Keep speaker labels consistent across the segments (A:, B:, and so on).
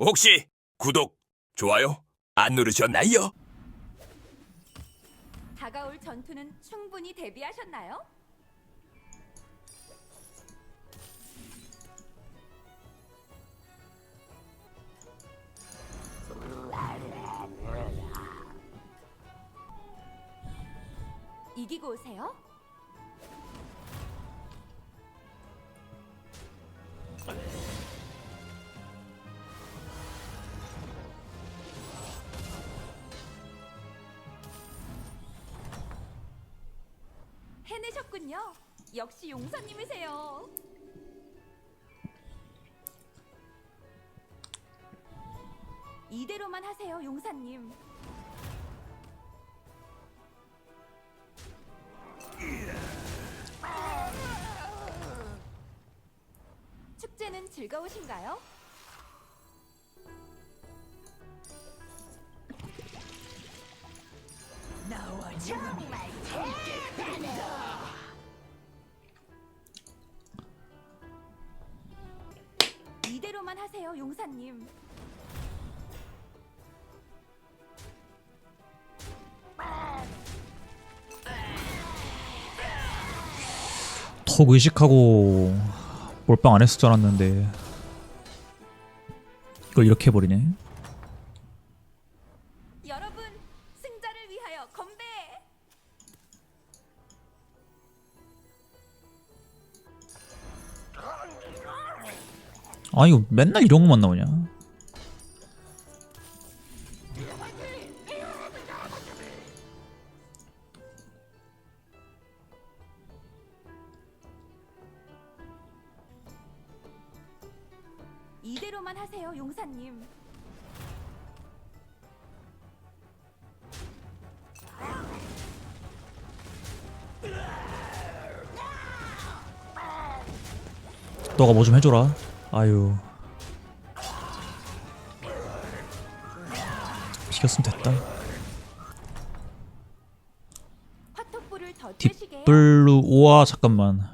A: 혹시 구독, 좋아요 안 누르셨나요?
B: 다가올 전투는 충분히 대비하셨나요? 이기고 오세요. 해내셨군요. 역시 용사님이세요. 이대로만 하세요, 용사님. 축제는 즐거우신가요? 이대로만 하세요, 용사님.
C: 턱 의식하고 몰빵 안 했을 줄 알았는데 이걸 이렇게 해버리네 아 이거 맨날 이런 것만 나오냐
B: 이대로만 하세요, 용사님.
C: 너가 뭐 좀 해줘라 아유. 시켰으면 됐다. 딥블루 우와 잠깐만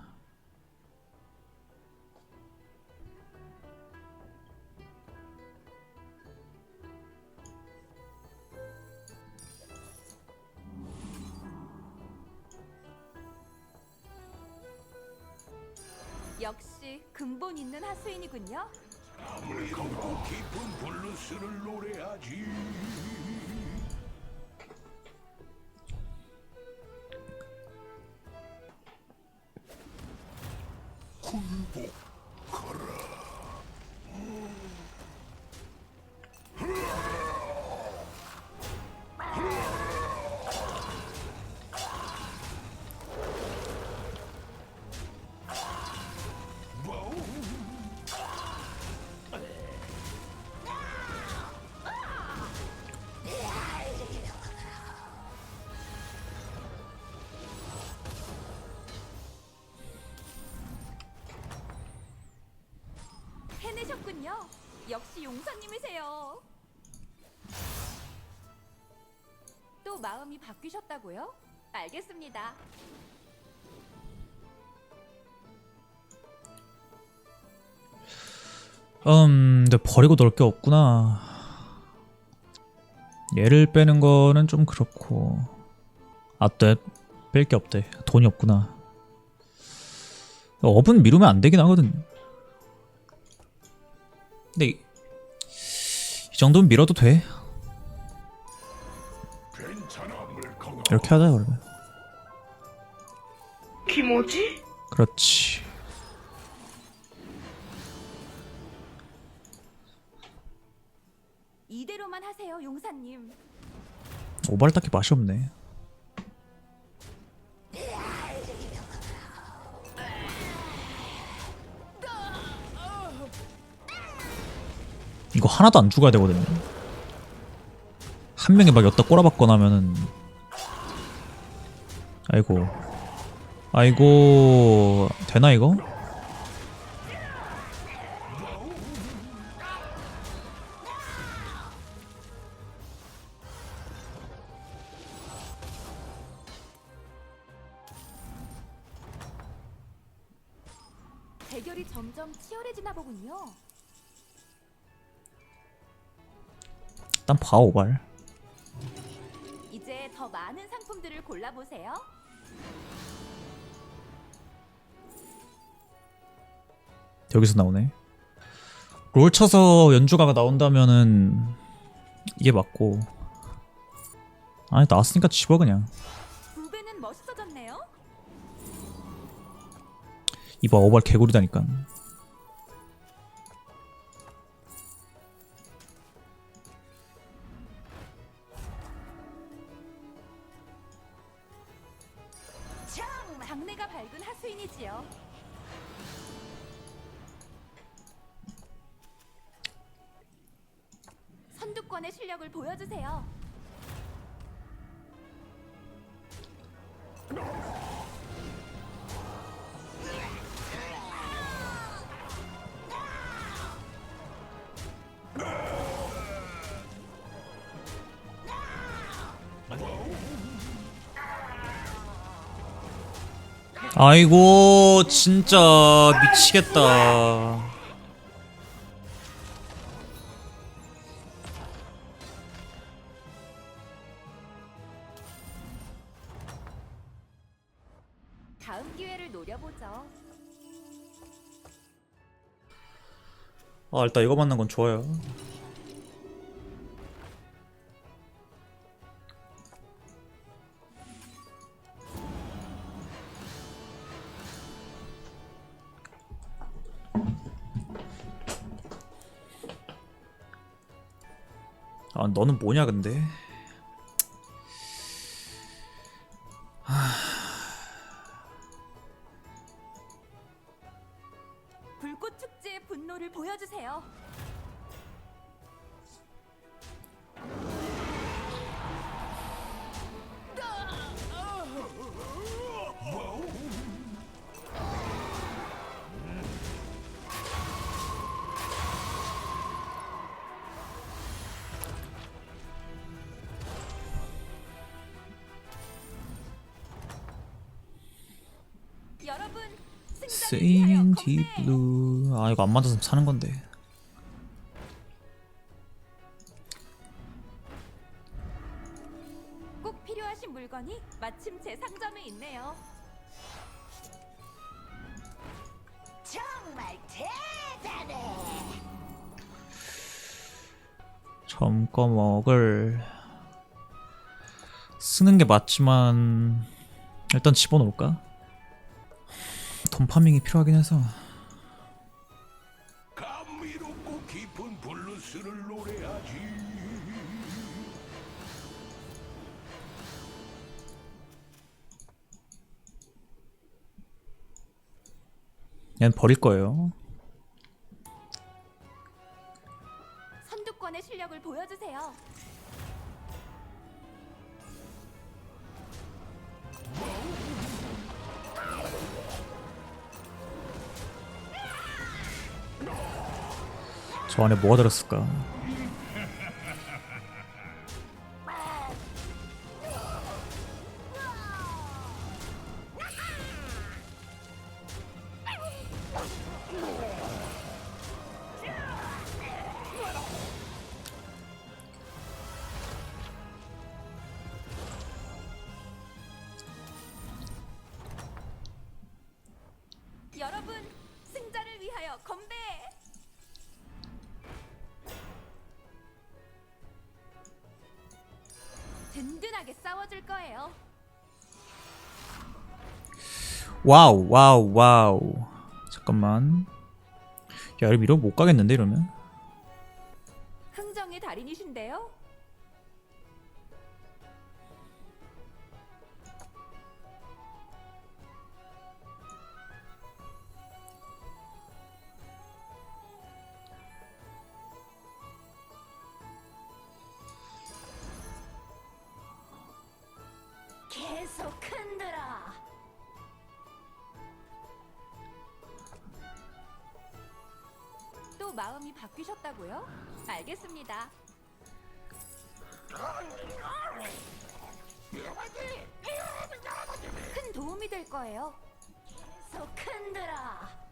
A: 空母から。
B: 해내셨군요. 역시 용사님이세요. 또 마음이 바뀌셨다고요? 알겠습니다.
C: 음 근데 버리고 넣을 게 없구나 얘를 빼는 거는 좀 그렇고 아떼 뺄게 없대 돈이 없구나 업은 미루면 안 되긴 하거든 근데 이, 정도면 밀어도 돼. 이렇게 하자 그러면.
D: 김오지?
C: 그렇지.
B: 이대로만 하세요, 용사님.
C: 오발 딱히 맛이 없네. 하나도 안 죽어야 되거든요. 한 명이 막 엿다 꼬라박거나 하면은. 아이고. 아이고. 되나 이거? 일단 봐 오발?
B: 이제 더 많은 상품들을 골라보세요.
C: 여기서 나오네. 롤 쳐서 연주가가 나온다면은 이게 맞고. 아니 나왔으니까 집어 그냥.
B: 두 배는 멋있어졌네요.
C: 이봐 오발 개구리다니까 아이고 진짜 미치겠다
B: 다음 기회를 노려보죠.
C: 아 일단 이거 만난 건 좋아요 아 너는 뭐냐 근데
B: 불꽃 축제의 분노를 보여주세요.
C: 세인
B: 건배!
C: 디블루 아 이거 안 맞아서 사는 건데
B: 꼭 필요하신 물건이 마침 제 상점에 있네요. 정말 대단해.
C: 점검억을 쓰는 게 맞지만 일단 집어넣을까? 돈 파밍이 필요하긴 해서
A: 감미롭고 깊은 블루스를 노래하지.
C: 얘는 버릴 거예요
B: 선두권의 실력을 보여주세요.
C: 저 안에 뭐가 들었을까?
B: 싸워줄 거예요.
C: 와우 와우 와우. 잠깐만. 야 이러면 이러고 못 가겠는데 이러면?
B: 흥정의 달인이신 계속 흔들어. 또 마음이 바뀌셨다고요? 알겠습니다. 큰 도움이 될 거예요. 계속 흔들어.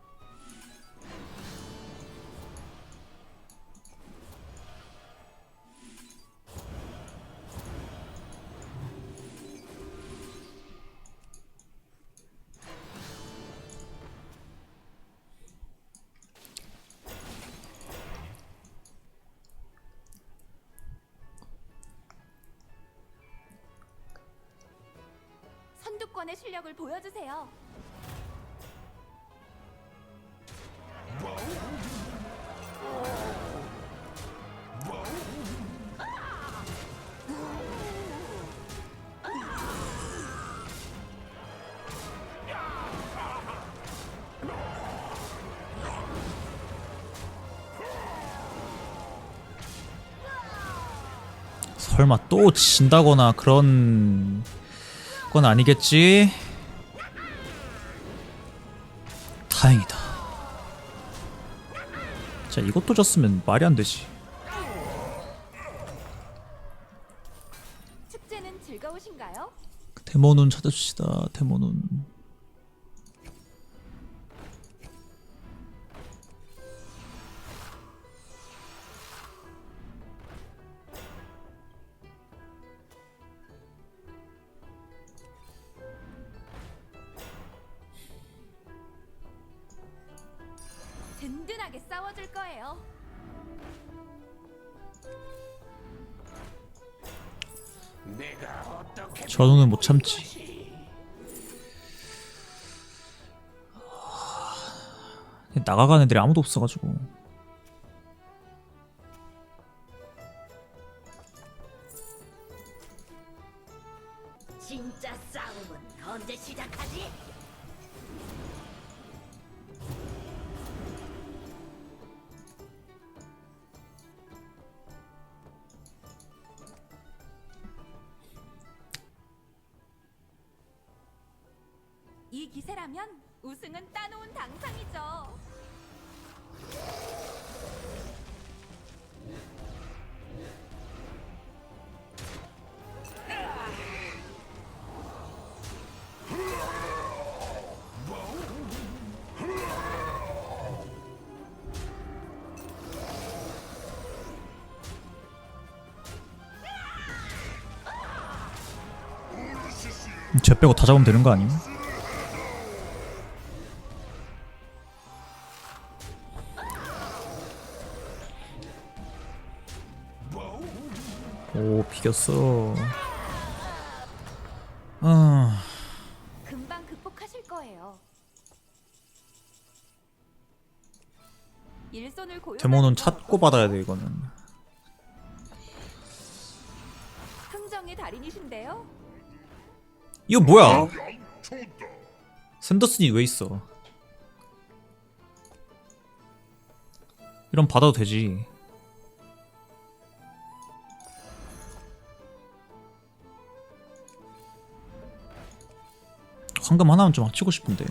B: 팀원의 실력을 보여주세요.
C: 설마 또 진다거나 그런 건 아니겠지? 다행이다. 자, 이것도 졌으면 말이 안 되지.
B: 축제는 즐거우신가요?
C: 데모눈 찾아주시다. 데모눈. 참지. 나가간 애들이 아무도 없어가지고. 쟤 빼고 다 잡으면 되는 거 아님? 오 비겼어. 아
B: 금방 극복하실 거예요. 일손을 고용.
C: 데모는 찾고 받아야 돼 이거는.
B: 흥정의 달인이신데요.
C: 이거 뭐야? 샌더슨이 왜 있어? 이런 받아도 되지. 황금 하나만 좀 합치고 싶은데.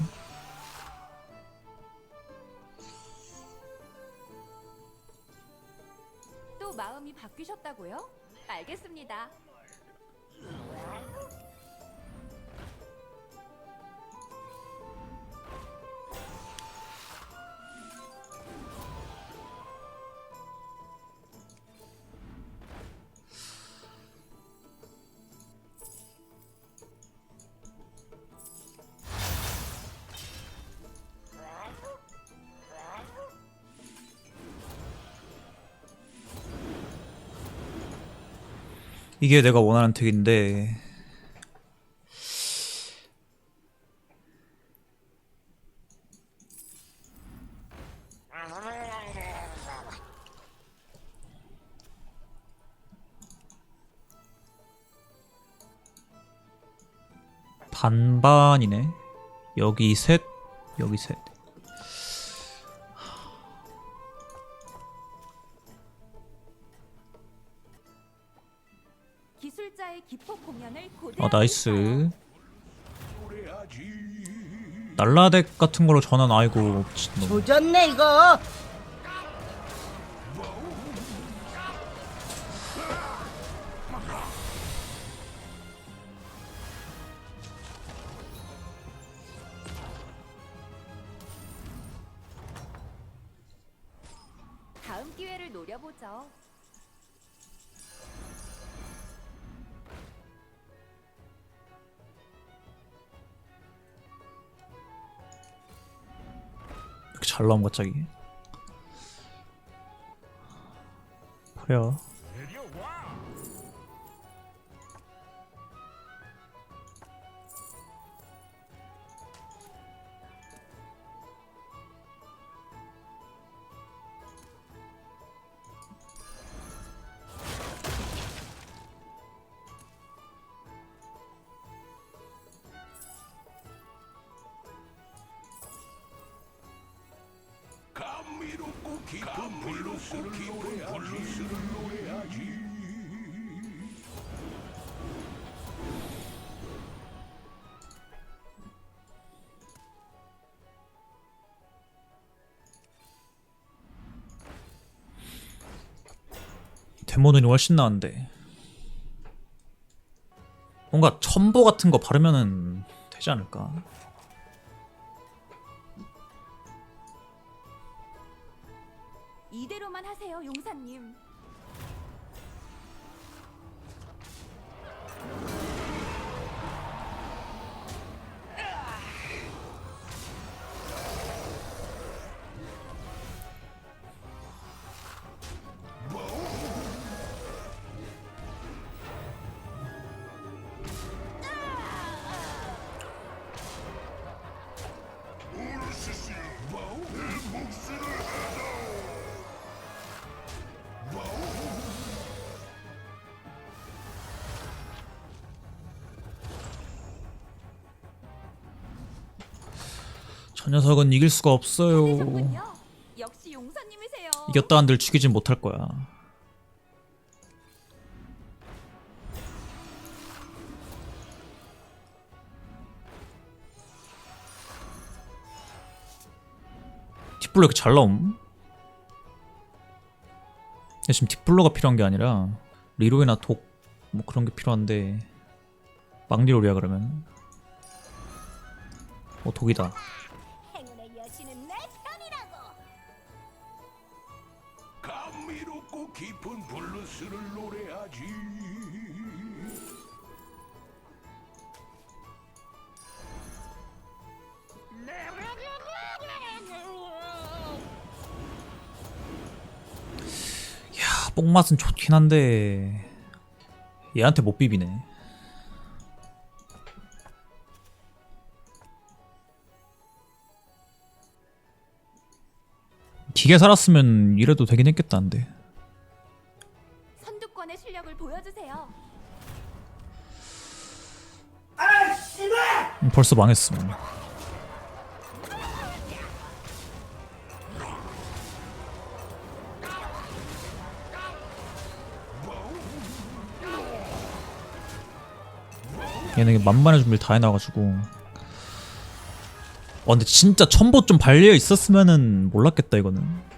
C: 이게 내가 원하는 덱인데. 반반이네. 여기 셋, 여기 셋.
B: 기술자의 기폭 공연을 고대.
C: 어 나이스. 날라덱 같은 걸로 전환 아이고 미친놈.
D: 조졌네 이거.
C: 잘 나온 갑자기. 버려. 데모는 훨씬 나은데 뭔가 첨보 같은 거 바르면은 되지 않을까? 저 녀석은 이길 수가 없어요.
B: 역시 용사님이세요.
C: 이겼다 한들 죽이진 못할 거야. 딥블로 이렇게 잘 나옴? 근데 지금 딥블로가 필요한 게 아니라 리로이나 독 뭐 그런 게 필요한데 막리로리야 그러면 어 독이다
A: 깊은 블루스를 노래하지
C: 야, 뽕맛은 좋긴 한데 얘한테 못 비비네. 기계 살았으면 이래도 되긴 했겠다 근데
B: 선두권의 실력을 보여주세요.
C: 음, 벌써 망했음. 얘는 만만의 준비를 다 해놔가지고 어 근데 진짜 첨보 좀 발려 있었으면은 몰랐겠다 이거는